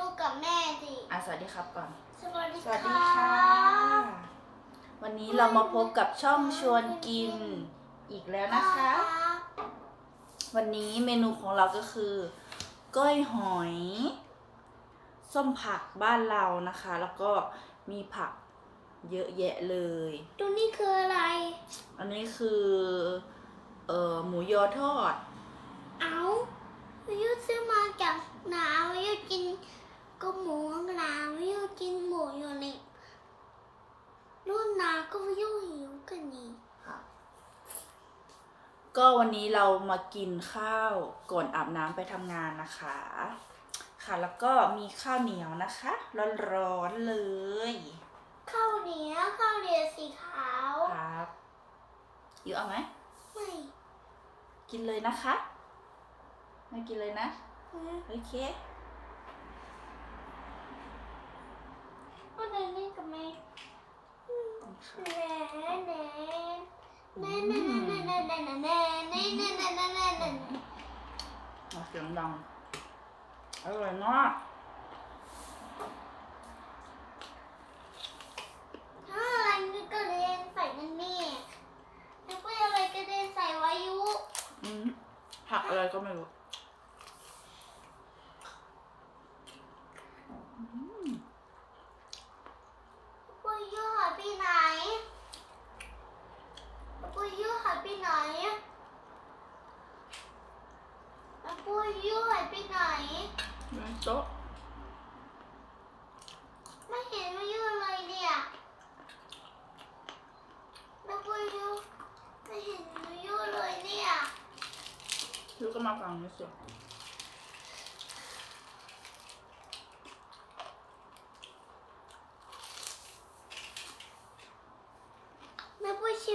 ลูกกับแม่สิอะสวัสดีครับก่อน สวัสดีสวัสดีค่ะค่ะ วันนี้เรามาพบกับช่องชวนกินอีกแล้วนะคะ วันนี้เมนูของเราก็คือ ก้อยหอย ส้มผักบ้านเรานะคะ แล้วก็มีผักเยอะแยะเลยตัวนี้คืออะไร อันนี้คือ เอ่อหมูยอทอด เอาวิวซื้อมาจากหนาววิวกิน ก็หมูหนาววิวกินหมูอยู่นี่รุ่นหนาวก็วิวหิวกันนี่ก็วันนี้เรามากินข้าวก่อนอาบน้ำไปทำงานนะคะ ค่ะแล้วก็มีข้าวเหนียวนะคะ ร้อนๆเลย ข้าวเหนียวข้าวเหนียวสีขาวครับอยู่เอาไหมไม่กินเลยนะคะ ไม่กินเลยนะอืมโอเค ก็เดินเล่นกับแม่แหน่แหน่แหน่แหน่แหน่แหน่แหน่แหน่แหน่แหน่แหน่แหน่แหน่แหน่แหน่มาเสียงดังอร่อยมากถ้าอะไรนี่ก็เล่นใส่นั่นนี่แล้วก็อะไรก็เล่นใส่วายุอืมผักอะไรก็ไม่รู้อืม ปุยยูหาย ไปไหนปุยยูหายไปไหนปุยยูหายไปไหนบนโต๊ะไม่เห็นวายุเลยเนี่ยแล้วปุยยูไม่เห็นวายุเลยเนี่ยลูกก็มาฟังนี่สิแ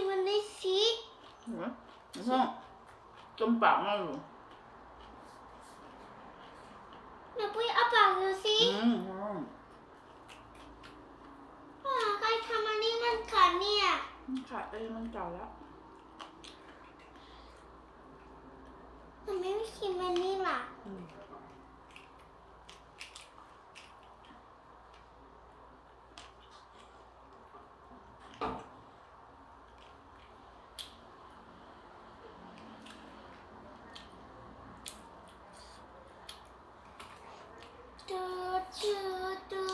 ม่ปุยชิมมันได้สิเห็นไหมไม่ต้องจมปากมากอยู่แม่ปุยเอาปากดูสิอืมอืมอ่าใครทำอันนี้มันขาดเนี่ยขาดไปมันเก่าแล้วทำไมไม่ชิมอันนี้ล่ะ อืม two, two.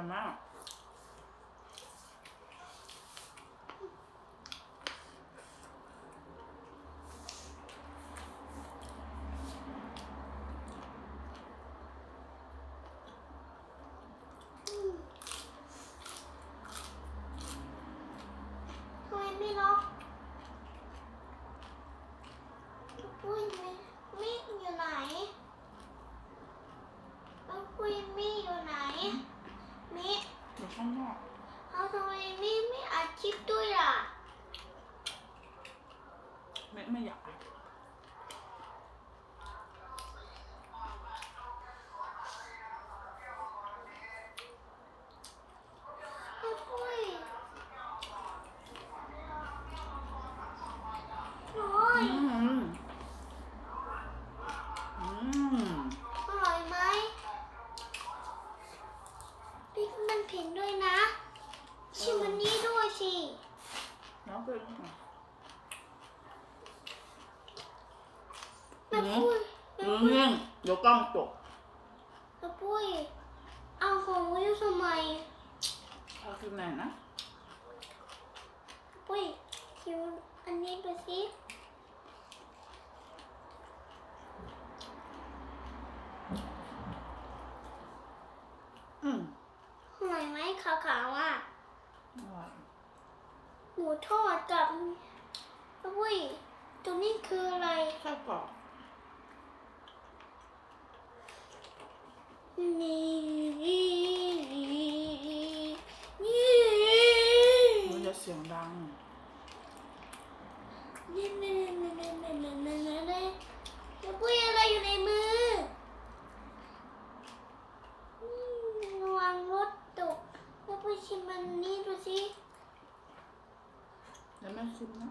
them out. situ ya. Memang ya. ยมเดี๋ยวกล้องตกแม่ปุ้ยเอาของวิวทำไมเขาคือไหนนะปุ้ยชิมอันนี้ดูสิอืมอร่อยไหมขาวๆอะอร่อยมูทอดกับอุ้ยตรงนี้คืออะไรไส้กรอก มันจะสียงดัง จะปุ้อะไรอยู่ในมือระวังรถตกจะปุ้ยชิมันนี้ดูสิแล้วม่ชิมนะ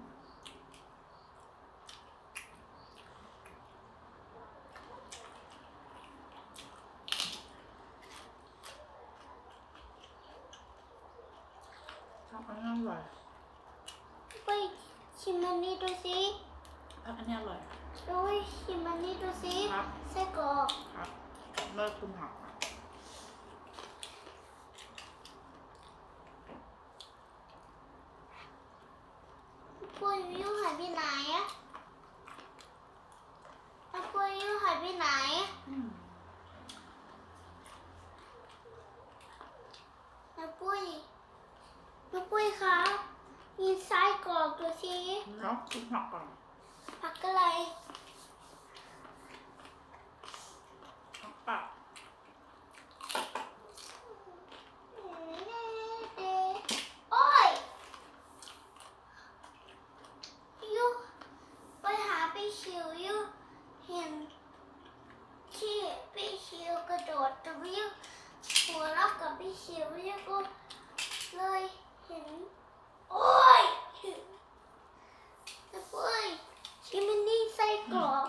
ชิมมันนี่ดูสิอันนี้อร่อยปุ้ยชิมมันนี่ดูสิครับไส้กรอกครับเลิกคุณผักอะปุ้ยวิวหายไปไหนอะแล้วปุ้ยวิวหายไปไหน อืม แล้วปุ้ยแล้วปุ้ยคะมีไส้กรอกดู สิเนาะคุณผักก่อนผักอะไรผักปะโอ้ยยูไปหาพี่ชิวยูเห็นที่พี่ชิวกระโดดตัวยูหัวเราะกับพี่ชิวยูก็เลยเห็น โอ้ยแล้วปุ้ยชิมิ นี่ไส้กรอก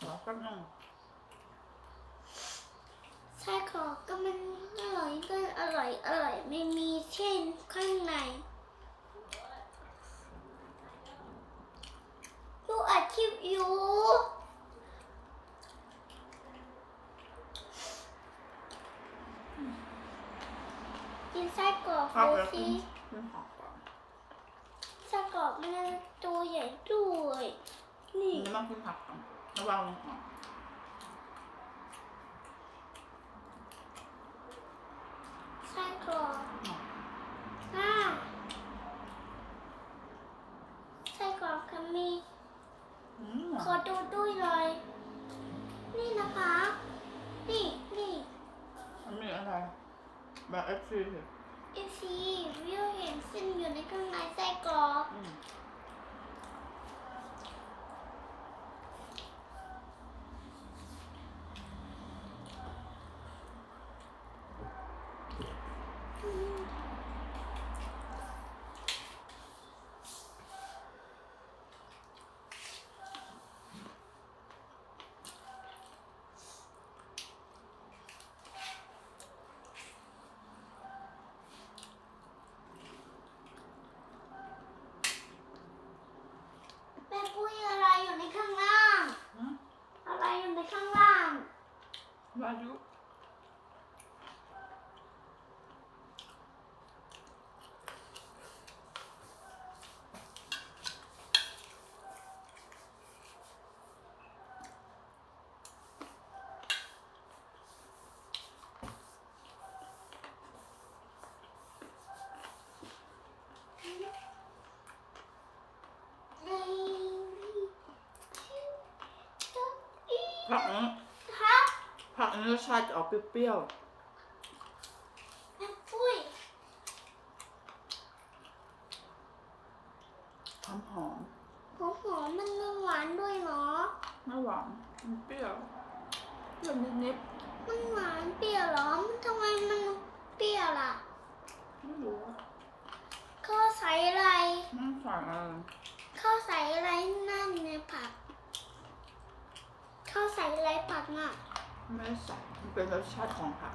ขอสักหนึ่งไส้กรอกก็มันอร่อยก็อร่อยอร่อยไม่มีเส้นข้างในลูกอัดคลิปอยู่กินไส้กรอกครับดูแล้วสิคุณคุณผักก่อนไส้กรอกมันตัวใหญ่ด้วย นี่นี่มาคุณผักก่อนระวังลงก่อนไส้กรอกอะอ่าไส้กรอกก็มีอืมขอดูด้วยเลยนี่นะคะ นี่นี่มันมีอะไรแบบเอฟซีสิเอซี Baju. Uh-uh. ผักนี้รสชาติจะออกเปรี้ยวแม่ปุ้ยๆหอมหอมหัวหอมมันมีหวานด้วยเหรอ ๆไม่หวานมันเปรี้ยวเปรี้ยวนิดมันหวานเปรี้ยวเหรอมันทำไมมันเปรี้ยวล่ะๆไม่รู้อะเขาใส่อะไรไม่ใส่อะไรเขาใส่อะไรนั่นในผักเขาใส่อะไรผักน่ะ ไม่ใส่มันเป็นรสชาติของผัก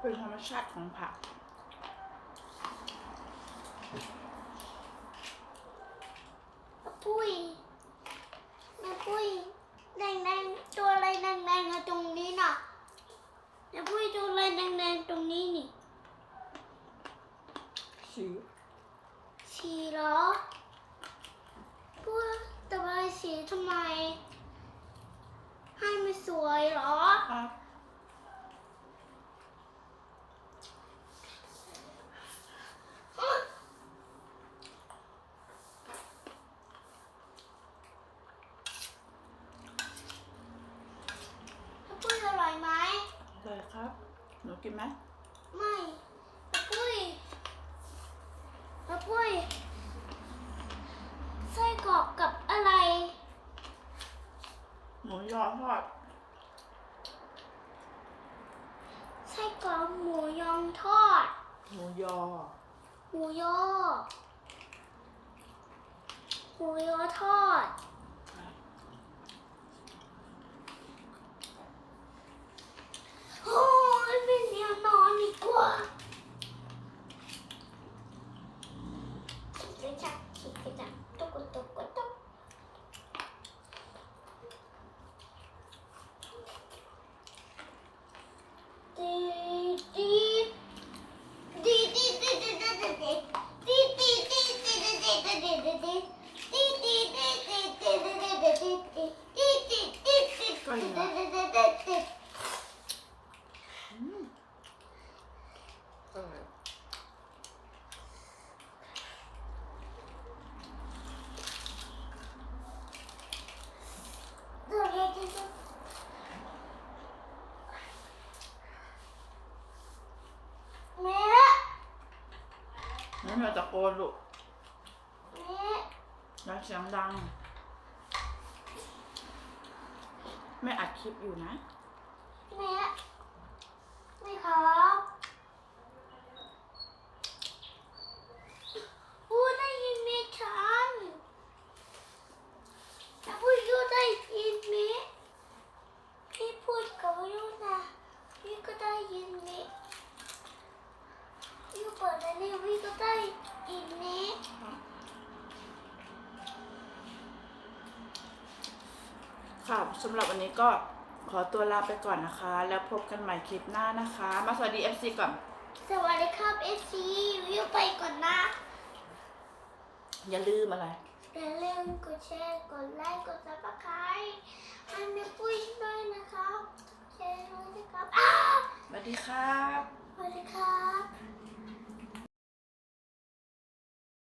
เป็นธรรมชาติของผักีทำไม ให้ไม่สวยเหรอ ครับปุ้ยอร่อยไหมอร่อยครับ หนูกินไหม ไม่ปุ้ยปุ้ย 哟，无忧，无忧 toy。 นี่าตะโกนลูกแม่อย่าเสียงดังแม่อัดคลิปอยู่นะ แม่แม่ครับพูดได้ยินไหมฉันถ้าพูดยูได้ยินไหมพี่พูดกับยูนะพี่ก็ได้ยินไหมยูเปิดอันนี้พี่ก็ได้ยินไหม ค่ะ สำหรับวันนี้ก็ขอตัวลาไปก่อนนะคะ แล้วพบกันใหม่คลิปหน้านะคะ มาสวัสดี FC ก่อน สวัสดีครับเอซีวิวไปก่อนนะอย่าลืมอะไร อย่าลืมกดแชร์กดไลค์กดซับสไครต์ให้แม่ปุ้ยด้วยนะครับแชร์ด้วยนะครับอ้าสวัสดีครับ สวัสดีครับ